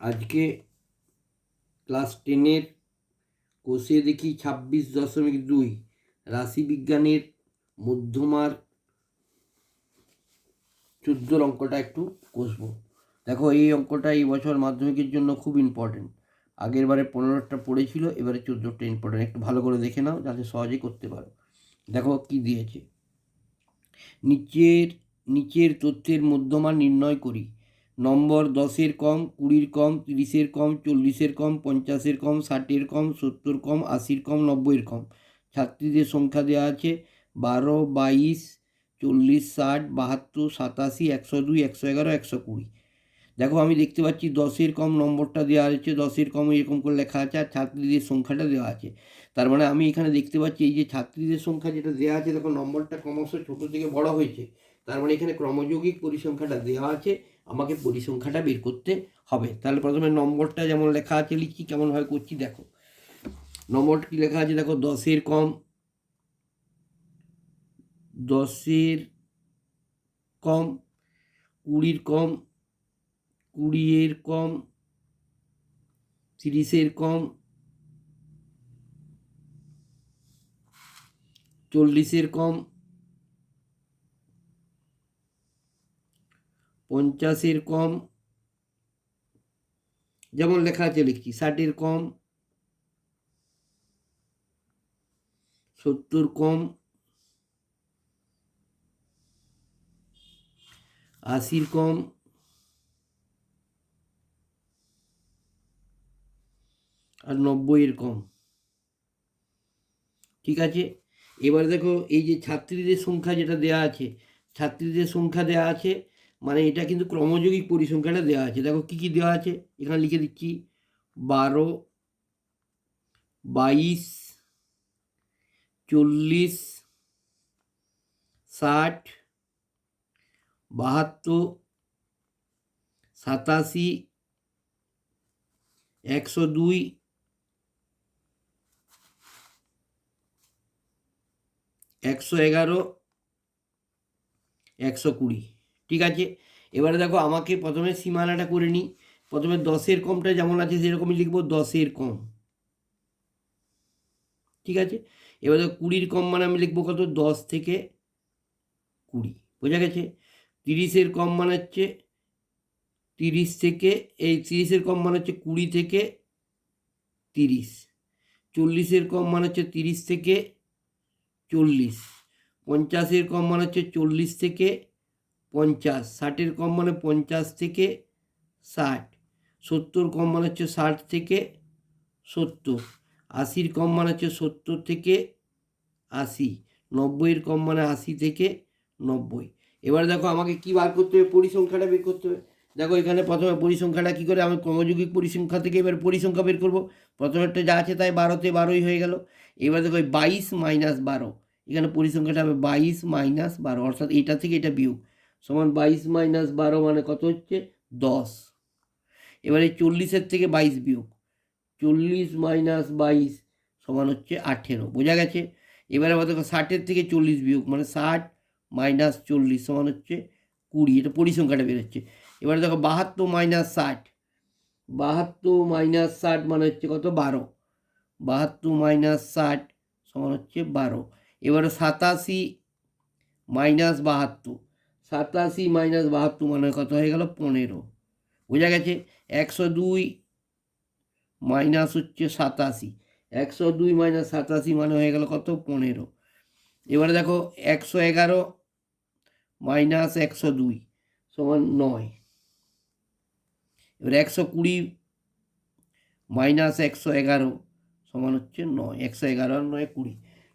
আজকে ক্লাস টেনের কোষে দেখি ছাব্বিশ দশমিক দুই। রাশিবিজ্ঞানের মধ্যমার চোদ্দোর অঙ্কটা একটু কষবো। দেখো, এই অঙ্কটা এই বছর মাধ্যমিকের জন্য খুব ইম্পর্টেন্ট আগের বারে পনেরোটা পড়েছিল, এবারে চোদ্দোটা ইম্পর্টেন্ট একটু ভালো করে দেখে নাও, যাতে সহজে করতে পারো। দেখো কি দিয়েছে। নিচের নিচের তথ্যের মধ্যমান নির্ণয় করি। নম্বর দশের কম, কুড়ির কম, তিরিশের কম, চল্লিশের কম, পঞ্চাশের কম, ষাটের কম, সত্তর কম, আশির কম, নব্বইয়ের কম। ছাত্রীদের সংখ্যা দেওয়া আছে বারো, বাইশ, চল্লিশ, ষাট, বাহাত্তর, সাতাশি, একশো দুই, একশো এগারো, একশো কুড়ি। দেখো আমি দেখতে পাচ্ছি দশের কম নম্বরটা দেওয়া আছে, দশের কম এরকম করে লেখা আছে আর ছাত্রীদের সংখ্যাটা দেওয়া আছে। তার মানে আমি এখানে দেখতে পাচ্ছি এই যে ছাত্রীদের সংখ্যা যেটা দেওয়া আছে, দেখো নম্বরটা ক্রমশ ছোটো থেকে বড় হয়েছে। তার মানে এখানে ক্রমযৌগিক পরিসংখ্যাটা দেওয়া আছে আমাকে পরিসংখ্যাটা বের করতে হবে। তাহলে প্রথমে নম্বরটা যেমন লেখা আছে লিখছি কেমনভাবে করছি, দেখো। নম্বর কি লেখা আছে, দেখো, দশের কম দশের কম, কুড়ির কম, কুড়িয়ের কম, তিরিশের কম, চল্লিশের কম পঞ্চাশের কম, যেমন লেখা আছে লিখছি, ষাটের কম, সত্তর কম, আশির কম, আর নব্বইয়ের কম। ঠিক আছে? এবার দেখো, এই যে ছাত্রীদের সংখ্যা যেটা দেয়া আছে, ছাত্রীদের সংখ্যা দেয়া আছে মানে এটা কিন্তু ক্রমযৌগিক পরিসংখ্যাটা দেওয়া আছে। দেখো কী কী দেওয়া আছে? এখানে লিখে দিচ্ছি। বারো, বাইশ, চল্লিশ, ষাট, বাহাত্তর, সাতাশি, একশো দুই, একশো এগারো, একশো কুড়ি। ঠিক আছে? এবারে দেখো আমাকে প্রথমে সীমানাটা করে নিই। প্রথমে দশের কমটা যেমন আছে, সেরকমই লিখব দশের কম। ঠিক আছে? এবার দেখো কুড়ির কম মানে আমি লিখব কত? দশ থেকে কুড়ি। বোঝা গেছে? তিরিশের কম মানে হচ্ছে তিরিশ থেকে, এই তিরিশের কম মানে হচ্ছে কুড়ি থেকে তিরিশ। চল্লিশের কম মানে হচ্ছে তিরিশ থেকে চল্লিশ। পঞ্চাশের কম মানে হচ্ছে চল্লিশ থেকে পঞ্চাশ, ষাটের কম মানে পঞ্চাশ থেকে ষাট, সত্তর কম মানে হচ্ছে ষাট থেকে সত্তর, আশির কম মানে হচ্ছে সত্তর থেকে আশি, নব্বইয়ের কম মানে আশি থেকে নব্বই। এবার দেখো আমাকে কী বার করতে হবে? পরিসংখ্যাটা বের করতে হবে। দেখো এখানে প্রথমে পরিসংখ্যাটা কী করে? আমি ক্রমযৌগিক পরিসংখ্যা থেকে এবার পরিসংখ্যা বের করব। প্রথমেরটা যা আছে তাই বারোতে বারোই হয়ে গেল। এবার দেখো বাইশ মাইনাস বারো, এখানে পরিসংখ্যাটা হবে বাইশ মাইনাস বারো, অর্থাৎ এটা থেকে এটা বিয়োগ। সমান বাইশ মাইনাস বারো মানে কত হচ্ছে? দশ। এবারে চল্লিশের থেকে বাইশ বিয়োগ। চল্লিশ মাইনাস বাইশ সমান হচ্ছে আঠেরো। বোঝা গেছে? এবারে দেখো ষাটের থেকে চল্লিশ বিয়োগ মানে ষাট মাইনাস চল্লিশ সমান হচ্ছে কুড়ি। এটা পরিসংখ্যাটা বেরোচ্ছে এবারে দেখো বাহাত্তর মাইনাস ষাট। বাহাত্তর মাইনাস ষাট মানে হচ্ছে কত? বারো। বাহাত্তর মাইনাস ষাট সমান হচ্ছে বারো। এবারে সাতাশি মাইনাস বাহাত্তর। সাতাশি মাইনাস বাহাত্তর মানে কত হয়ে গেল পনেরো। বোঝা গেছে? একশো দুই মাইনাস হচ্ছে সাতাশি। একশো দুই মাইনাস সাতাশি মানে হয়ে গেল কত? পনেরো। এবারে দেখো, একশো এগারো মাইনাস একশো দুই সমান নয়। এবার একশো কুড়ি মাইনাস একশো এগারো সমান হচ্ছে নয়। একশো এগারো আর নয়, কুড়ি।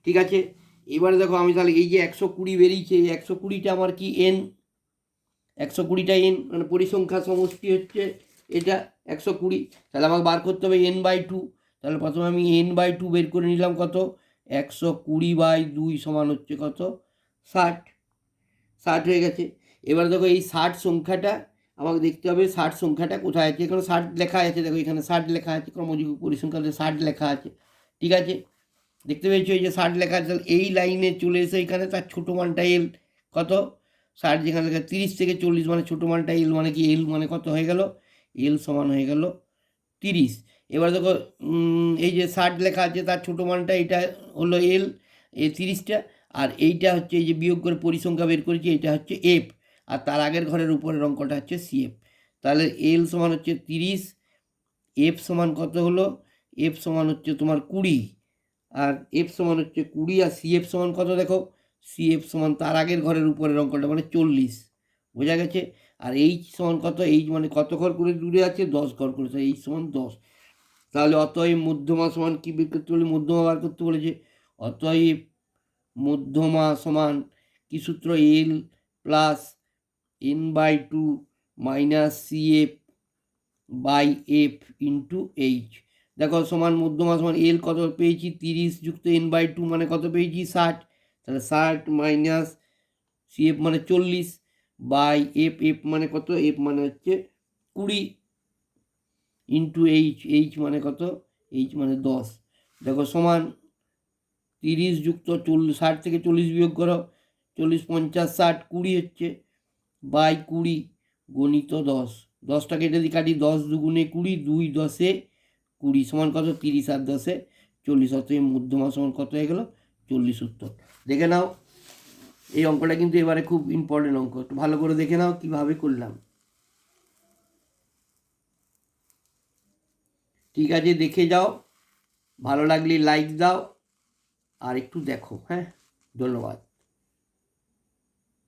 ঠিক আছে? এবারে দেখো, আমি তাহলে এই যে একশো কুড়ি বেরিয়েছে, এই একশো কুড়িটা আমার কি এন একশো কুড়িটা এন মানে পরিসংখ্যা সমষ্টি হচ্ছে এটা একশো কুড়ি। তাহলে আমাকে বার করতে হবে এন বাই টু তাহলে প্রথমে আমি এন বাই টু বের করে নিলাম কত? একশো কুড়ি বাই দুই সমান হচ্ছে কত? ষাট। ষাট হয়ে গেছে। এবার দেখো এই ষাট সংখ্যাটা, আমাকে দেখতে হবে ষাট সংখ্যাটা কোথায় আছে? এখানে ষাট লেখা আছে, দেখো এখানে ষাট লেখা আছে, ক্রমযুগ পরিসংখ্যাতে ষাট লেখা আছে। ঠিক আছে? দেখতে পেয়েছ এই যে ষাট লেখা আছে এই লাইনে চলে এসে এখানে, তার ছোটো মানটা এল কত? ষাট যেখানে লেখা তিরিশ থেকে চল্লিশ মানে ছোটো মানটা এল মানে কি এল মানে কত হয়ে গেল? এল সমান হয়ে গেল তিরিশ। এবার দেখো এই যে ষাট লেখা আছে, তার ছোটো মানটা এটা হলো এল এ তিরিশটা, আর এইটা হচ্ছে এই যে বিয়োগ করে পরিসংখ্যা বের করেছি, এটা হচ্ছে এফ আর তার আগের ঘরের উপরের অঙ্কটা হচ্ছে সিএফ তাহলে এল সমান হচ্ছে তিরিশ এফ সমান কত হলো? এফ সমান হচ্ছে তোমার কুড়ি, আর এফ সমান হচ্ছে কুড়ি, আর সিএফ সমান কত দেখো? সিএফ সমান তার আগের ঘরের উপরের অঙ্কটা মানে চল্লিশ। বোঝা গেছে? আর এইচ সমান কত? এইচ মানে কত ঘর করে দূরে আছে? দশ ঘর করে। এইচ সমান দশ। তাহলে অতএব মধ্যমা সমান কী বের করতে বলে মধ্যমা বার করতে বলেছে। অতএব মধ্যমা সমান কি সূত্র? L plus N by two minus C F by F into H দেখো সমান মধ্যমা সমান এল কত পেয়েছি? তিরিশ যুক্ত এন বাই টু মানে কত পেয়েছি? ষাট। তাহলে ষাট মাইনাস সি এফ মানে চল্লিশ বাই এফ এফ মানে কত? এফ মানে হচ্ছে কুড়ি ইন্টু এইচ এইচ মানে কত? এইচ মানে দশ। দেখো সমান তিরিশ যুক্ত চল্লিশ ষাট থেকে চল্লিশ বিয়োগ করো, চল্লিশ পঞ্চাশ ষাট, কুড়ি হচ্ছে বাই কুড়ি গণিত দশ। দশটা কেটে দিই কাটি দশ দুগুণে কুড়ি, দুই দশে কুড়ি সমান কত? তিরিশ, আর দশে চল্লিশ। অতএব মধ্যমা সমান কত হয়ে গেল? চল্লিশ উত্তর। দেখে নাও, এই অঙ্কটা কিন্তু এবারে খুব ইম্পর্টেন্ট অঙ্ক। একটু ভালো করে দেখে নাও কীভাবে করলাম। ঠিক আছে, দেখে যাও। ভালো লাগলে লাইক দাও। আর একটু দেখো হ্যাঁ? ধন্যবাদ।